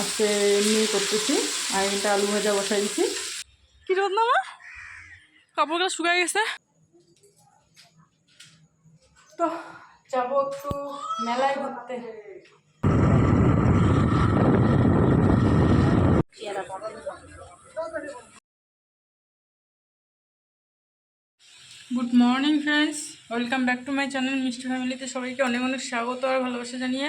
আজকে এমনি করতেছি আর এটা আলু ভাজা বসাই দিছি। কি রোদ না মা? কাপড়গুলো শুকাই গেছে। তো যাব একটু মেলায় ঘুরতে। Good morning friends welcome back to my channel মিষ্টি ফ্যামিলিতে সবাইকে অনেক অনেক স্বাগত আর ভালোবাসা জানিয়ে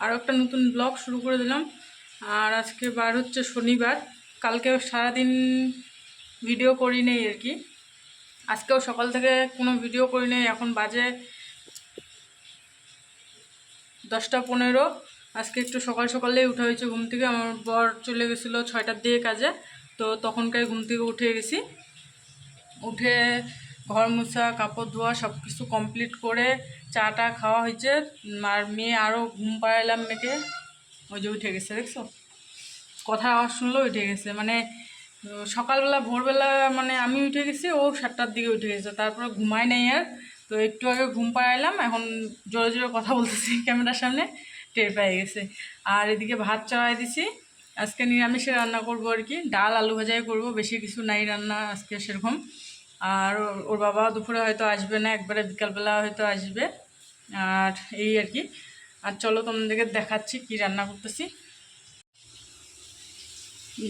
আরও একটা নতুন ব্লগ শুরু করে দিলাম। আর আজকে বার হচ্ছে শনিবার। কালকেও সারাদিন ভিডিও করি নেই আর কি। আজকেও সকাল থেকে কোনো ভিডিও করি নেই, এখন বাজে দশটা পনেরো। আজকে একটু সকাল সকালেই উঠা হয়েছে ঘুম থেকে। আমার বর চলে গেছিল ছয়টার দিকে কাজে, তো তখনকার ঘুম থেকে উঠে গেছি। উঠে ঘর মোছা, কাপড় ধোয়া সব কিছু কমপ্লিট করে চাটা খাওয়া হয়েছে। আর মেয়ে আরও ঘুম পাড়াইলাম মেয়েকে। ওই যে উঠে গেছে, দেখছ? কথা আওয়াজ শুনলেও উঠে গেছে। মানে সকালবেলা, ভোরবেলা মানে আমি উঠে গেছি, ও সাতটার দিকে উঠে গেছে। তারপরে ঘুমায় নাই আর। তো একটু আগে ঘুম পাড়াইলাম, এখন জোরে জোরে কথা বলতেছি, ক্যামেরার সামনে টের পেয়ে গেছে। আর এদিকে ভাত চড়াই দিছি। আজকে নিরামিষে রান্না করব আর কি। ডাল, আলু ভাজাই করব, বেশি কিছু নাই রান্না আজকে সেরকম। আর ওর বাবা দুপুরে হয়তো আসবে না, একবারে বিকালবেলা হয়তো আসবে। আর এই আর কি। আর চলো তোমাদেরকে দেখাচ্ছি কি রান্না করতেছি।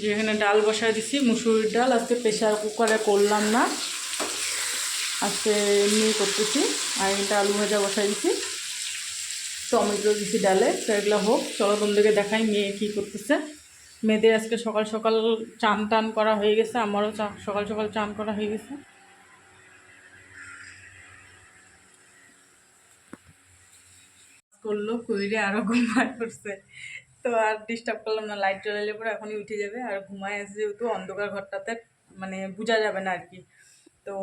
যে এখানে ডাল বসায় দিছি, মুসুরির ডাল। আজকে প্রেশার কুকারে করলাম না। আজকে এমনি করতেছি। আর এটা আলু ভাজা বসাই দিছি। টমেটো দিছি ডালে, তো এগুলো হোক। চলো তোমাদেরকে দেখাই মেয়ে কী করতেছে। মেয়েদের আজকে সকাল সকাল চান টান করা হয়ে গেছে। আমারও সকাল সকাল চান করা হয়ে গেছে। করল কইরে আরও ঘুমায় পড়ছে। তো আর ডিস্টার্ব করলাম না লাইট জ্বালালে পরে এখনই উঠে যাবে। আর ঘুমায় আসে যেহেতু, অন্ধকার ঘরটাতে মানে বোঝা যাবে না আর কি তো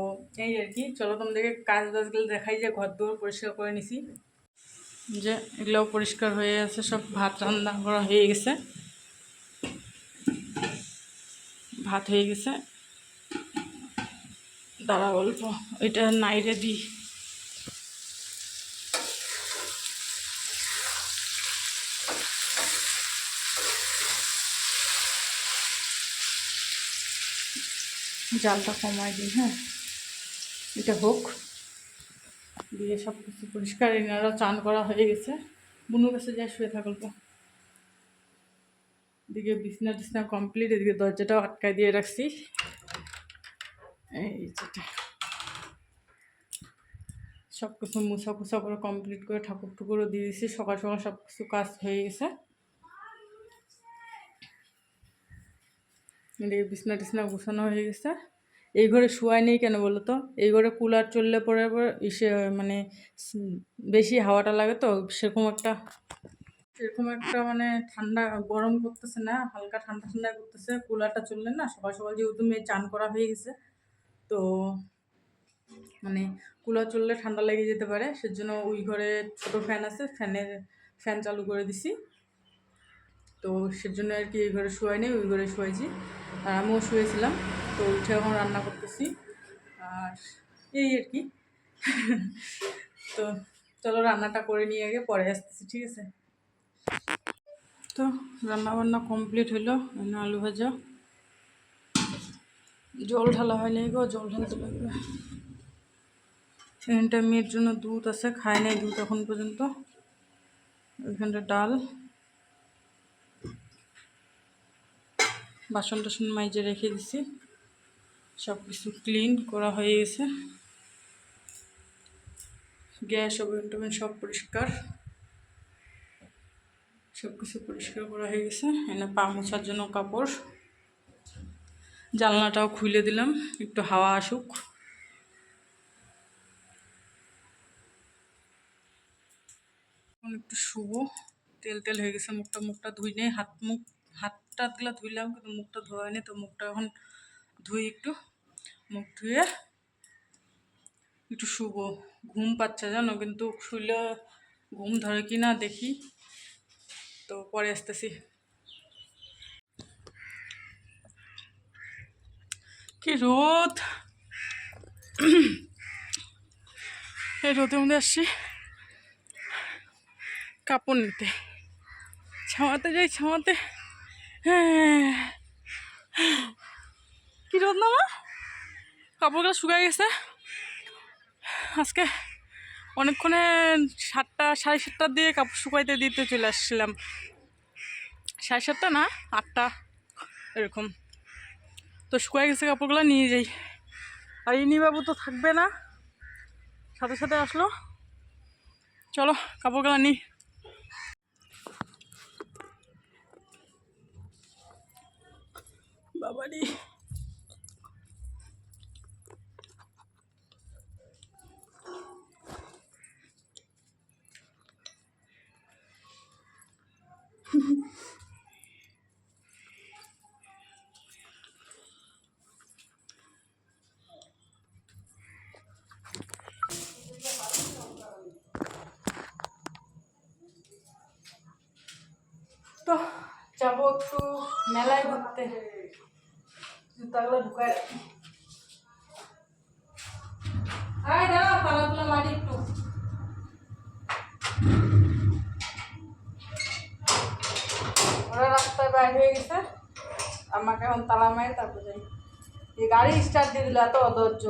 এই আর কি, চলো তোমাদেরকে কাজ বাজগুলো দেখাই, যে ঘর দৌড় পরিষ্কার করে নিছি। যে এগুলোও পরিষ্কার হয়ে গেছে সব ভাত রান্না করা হয়ে গেছে। ভাত হয়ে গেছে। দাঁড়া অল্প এটা নাইরে দিই। জালটা কমাই দিই হ্যাঁ? এটা হোক। দিয়ে সব কিছু পরিষ্কার, এনারা চান করা হয়ে গেছে। বুনুর কাছে যা শুয়ে থাকল তো। এদিকে বিছনা টিছনা কমপ্লিট এদিকে দরজাটাও আটকায় দিয়ে রাখছি। এই যেটা। সব কিছু মুছা কুচা করে কমপ্লিট করে ঠাকুর টুকুরও দিয়ে দিয়েছি সকাল সকাল সব কিছু কাজ হয়ে গেছে। এদিকে বিছনা টিছনা গুছানো হয়ে গেছে। এই ঘরে শোয়াই নেই কেন বলো তো? এই ঘরে কুলার চললে পরে পরে ইসে মানে বেশি হাওয়াটা লাগে তো, সেরকম একটা সেরকম একটা মানে ঠান্ডা, গরম করতেছে না, হালকা ঠান্ডা ঠান্ডা করতেছে, কুলারটা চললে না, সকাল সকাল যেহেতু মেয়ে চান করা হয়ে গেছে, তো মানে কুলার চললে ঠান্ডা লেগে যেতে পারে, সেজন্য ওই ঘরে ছোট ফ্যান আছে, ফ্যানের, ফ্যান চালু করে দিছি, তো সেজন্য আর কি এই ঘরে শোয়াই নেই, ওই ঘরে শোয়াইছি। আর আমিও শুয়েছিলাম, তো উঠে এখন রান্না করতেছি। আর এই আর কি। তো চলো রান্নাটা করে নিয়ে আগে পরে আসতেছি, ঠিক আছে? তো রান্না বান্না কমপ্লিট এনে আলু ভাজা। জল ঢালা হয়নি গো, জল ঢালতে লাগবে। সেখানটা মেয়ের জন্য দুধ আছে, খায় নাই দুধ এখন পর্যন্ত। ওইখানটা ডাল। বাসন টাসন মাইজে রেখে দিছি। সব কিছু ক্লিন করা হয়ে গেছে। গ্যাস, ওভেন টোভেন সব পরিষ্কার। সব কিছু পরিষ্কার করা হয়ে গেছে। এনে পা মোছার জন্য কাপড়। জানলাটাও খুলে দিলাম। একটু হাওয়া আসুক। একটু শুভ তেল তেল হয়ে গেছে। মুখটা মুখটা ধুই নেই হাত মুখ হাত টাতগুলো ধুইলাম, কিন্তু মুখটা ধোয়া হয়নি তো মুখটা এখন ধুই একটু। মুখ ধুয়ে একটু শুভ ঘুম পাচ্ছে জানো, কিন্তু শুইলে ঘুম ধরে কি না দেখি। তো পরে আসতেছি। কি রোদ! এই রোদের মধ্যে আসছি কাপড় নিতে। ছামাতে যাই হ্যাঁ। কি রোদ না মা? কাপড়গুলো শুকায় গেছে। আজকে অনেকক্ষণে সাতটা সাড়ে সাতটার দিয়ে কাপড় শুকাইতে দিতে চলে আসছিলাম সাড়ে সাতটা না আটটা এরকম। তো শুকায় গেছে কাপড়গুলো নিয়ে যাই। আর ইনি বাবু তো থাকবে না। সাথে সাথে আসলো। চলো কাপড়গুলো নিই বাবারি। তো যাব একটু মেলায় ঘুরতে। জুতাগুলো ঢুকায় রাখি। আয় দাঁড়া তালাগুলো মারি একটু। ওরা রাস্তায় বাইর হয়ে গেছে। আমাকে এখন তালা মারি, তারপর যাই। গাড়ি স্টার্ট দিয়ে দিল, এত অধৈর্য।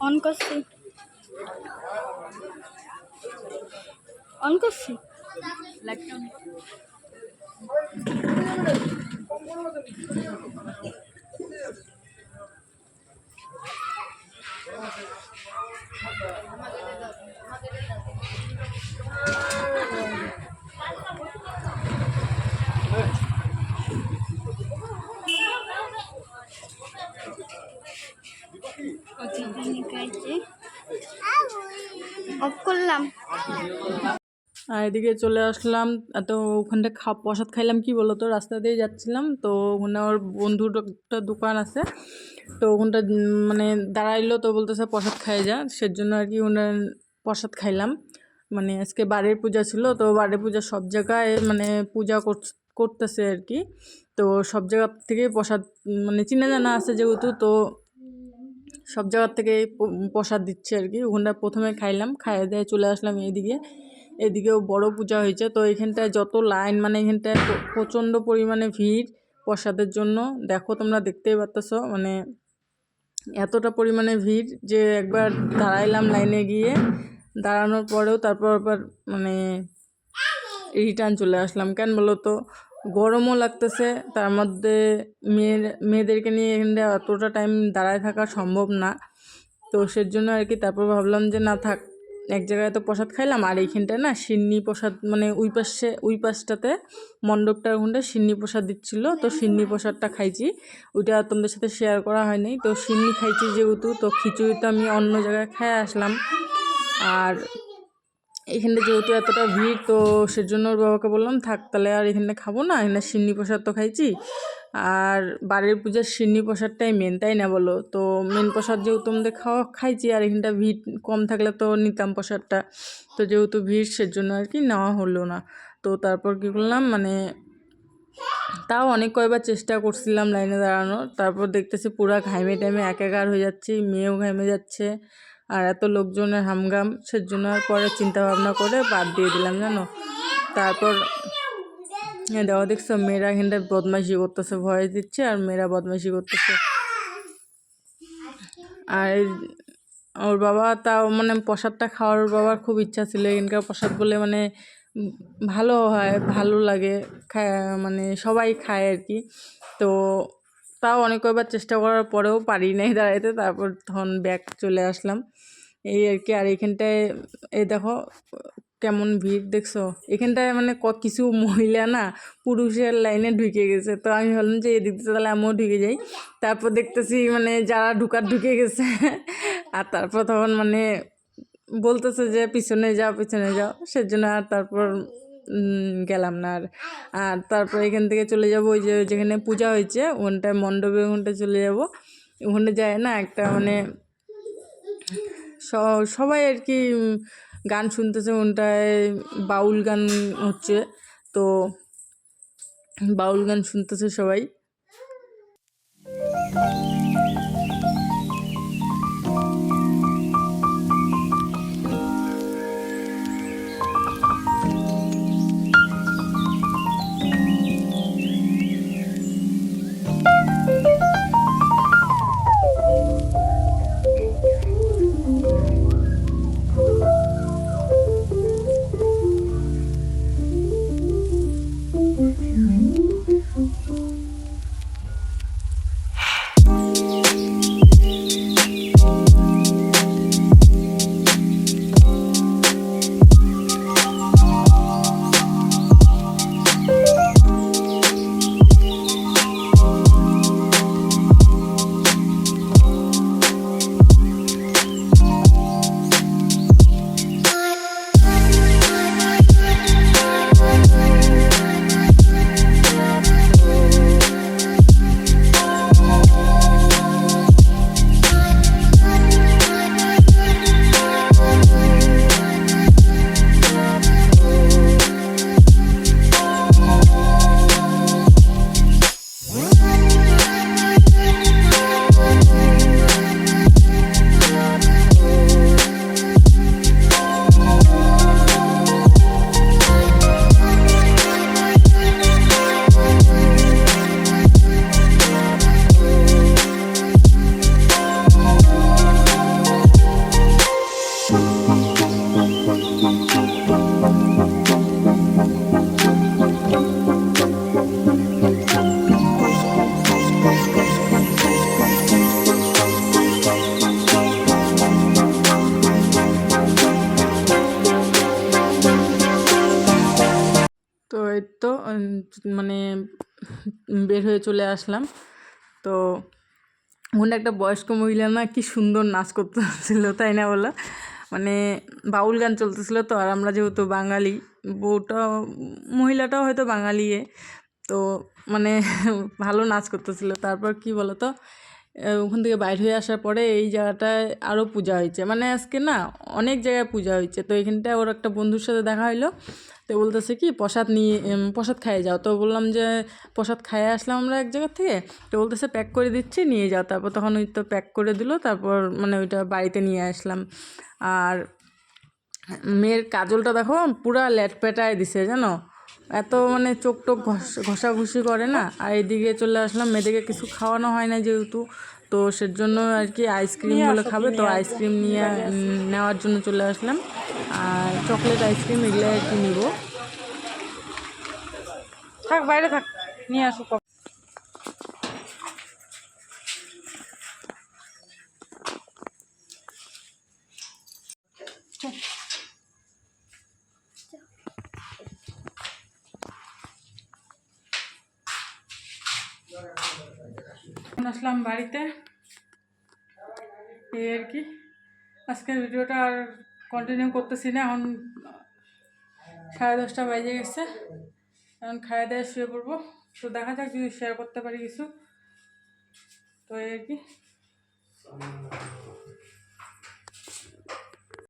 অন করছি অন করছি অফ আর এদিকে চলে আসলাম, এত ওখানটা খা, প্রসাদ খাইলাম কি বলো তো রাস্তা দিয়ে যাচ্ছিলাম, তো ওখানে আমার বন্ধুর একটা দোকান আছে। তো ওখানটা মানে দাঁড়াইলো তো বলতেছে প্রসাদ খাই যা, সেজন্য আর কি ওনার প্রসাদ খাইলাম। মানে আজকে বাড়ির পূজা ছিল, তো বাড়ির পূজা সব জায়গায় মানে পূজা করতেছে আর কি। তো সব জায়গা থেকে প্রসাদ মানে চিনা জানা আছে যেহেতু, তো সব জায়গার থেকে প্রসাদ দিচ্ছে আর কি। ওখানটা প্রথমে খাইলাম, খাইয়ে দিয়ে চলে আসলাম এইদিকে। এদিকেও বড় পূজা হয়েছে। তো এখানটায় যত লাইন মানে এখানটায় প্রচণ্ড পরিমাণে ভিড় প্রসাদের জন্য। দেখো তোমরা দেখতেই পারতেছো মানে এতটা পরিমাণে ভিড় যে একবার দাঁড়াইলাম লাইনে গিয়ে, দাঁড়ানোর পরেও তারপর আবার মানে রিটার্ন চলে আসলাম। কেন বলো তো? গরমও লাগতেছে, তার মধ্যে মেয়ের, মেয়েদেরকে নিয়ে এখানটা অতটা টাইম দাঁড়ায় থাকা সম্ভব না। তো সেজন্য আর কি তারপর ভাবলাম যে না থাক এক জায়গায় তো প্রসাদ খাইলাম আর এইখানটায় না সিন্নি প্রসাদ মানে ওই পাশে, ওই পাশটাতে মণ্ডপটার ওখানটা সিন্নি প্রসাদ দিচ্ছিল। তো সিন্নি প্রসাদটা খাইছি। ওইটা তোমাদের সাথে শেয়ার করা হয়নি। তো সিন্নি খাইছি যেহেতু, তো খিচুড়ি তো আমি অন্য জায়গায় খেয়ে আসলাম। আর এখানটা যেহেতু এতটা ভিড়, তো সেজন্য ওর বাবাকে বললাম, থাক তাহলে আর এখানে খাব না। এখানে সিন্নি প্রসাদ তো খাইছি। আর বাড়ির পূজার সিন্নি প্রসাদটাই মেন তাই না বলো? তো মেন প্রসাদ যেহেতু আমাদের খাওয়া খাইছি, আর এখানটা ভিড় কম থাকলে তো নিতাম প্রসাদটা। তো যেহেতু ভিড়, সেজন্য আর কি নেওয়া হলো না। তো তারপর কী করলাম মানে তাও অনেক কয়বার চেষ্টা করছিলাম লাইনে দাঁড়ানোর। তারপর দেখতেছি পুরা ঘাইমে টাইমে একাকার হয়ে যাচ্ছি, মেয়েও ঘাইমে যাচ্ছে, আর এত লোকজনের হামগাম। সেজন্য আর পরে চিন্তা ভাবনা করে বাদ দিয়ে দিলাম, জানো? তারপর দেখো, দেখছ? মেয়েরা এখানটায় বদমাইশি করতেছে, ভয় দিচ্ছে, আর মেয়েরা বদমাইশি করতেছে। আর ওর বাবা তাও মানে প্রসাদটা খাওয়ার বাবার খুব ইচ্ছা ছিল, এখানকার প্রসাদ বলে মানে ভালো হয়, ভালো লাগে মানে সবাই খায় আর কি। তো তাও অনেক কয়বার চেষ্টা করার পরেও পারি নাই দাঁড়াইতে, তারপর তখন ব্যাগ চলে আসলাম। এই আর কি, আর এখানটায়, এই দেখো কেমন ভিড় দেখছ? এখানটায় মানে ক, কিছু মহিলা না পুরুষের লাইনে ঢুকে গেছে। তো আমি ভাবলাম যে এদিক দিয়ে তাহলে আমিও ঢুকে যাই। তারপর দেখতেছি মানে যারা ঢুকার ঢুকে গেছে, আর তারপর তখন মানে বলতেছে যে পিছনে যাও পিছনে যাও। সেজন্য আর তারপর গেলাম না আর। আর তারপর এখান থেকে চলে যাব ওই যে যেখানে পূজা হয়েছে ওখানটায় মণ্ডপে ওখানটায় চলে যাব। ওখানে যায় না একটা মানে সবাই আর কি গান শুনতেছে ওনটায় বাউল গান হচ্ছে তো বাউল গান শুনতেছে সবাই। তো মানে বের হয়ে চলে আসলাম তো ওখানে একটা বয়স্ক মহিলা না কি সুন্দর নাচ করতেছিল তাই না বলো মানে বাউল গান চলতেছিল তো আর আমরা যেহেতু বাঙালি বউটা মহিলাটাও হয়তো বাঙালি। তো মানে ভালো নাচ করতেছিল তারপর কি বলো তো আহ, ওখান থেকে বাইর হয়ে আসার পরে এই জায়গাটায় আরও পূজা হয়েছে। মানে আজকে না অনেক জায়গায় পূজা হয়েছে। তো এখানটায় ওর একটা বন্ধুর সাথে দেখা হলো তো বলতেছে কি, প্রসাদ নিয়ে প্রসাদ খাইয়ে যাও। তো বললাম যে, প্রসাদ খাইয়ে আসলাম আমরা এক জায়গা থেকে। তো বলতেছে প্যাক করে দিচ্ছি, নিয়ে যাও। তারপর তখন ওই তো প্যাক করে দিল। তারপর মানে ওইটা বাড়িতে নিয়ে আসলাম। আর মেয়ের কাজলটা দেখো, পুরা লেট পেটায় দিছে, জানো? এত মানে চোখ টোক ঘষা ঘষাঘষি করে না? আর এদিকে চলে আসলাম মেয়েদেরকে কিছু খাওয়ানো হয় না যেহেতু। তো সের জন্য আর কি আইসক্রিম বলে খাবে। তো আইসক্রিম নিয়ে নেওয়ার জন্য চলে আসলাম। আর চকলেট আইসক্রিম এগুলো আর কি নিব। থাক বাইরে থাক। নিয়ে আসো। এখন আসলাম বাড়িতে। এই আর কি। আজকের ভিডিওটা আর কন্টিনিউ করতেছি না, এখন সাড়ে দশটা বাজে গেছে। এখন খাওয়া দাওয়া শুয়ে পড়ব। তো দেখা যাক যদি শেয়ার করতে পারি কিছু। তো এই আর কি।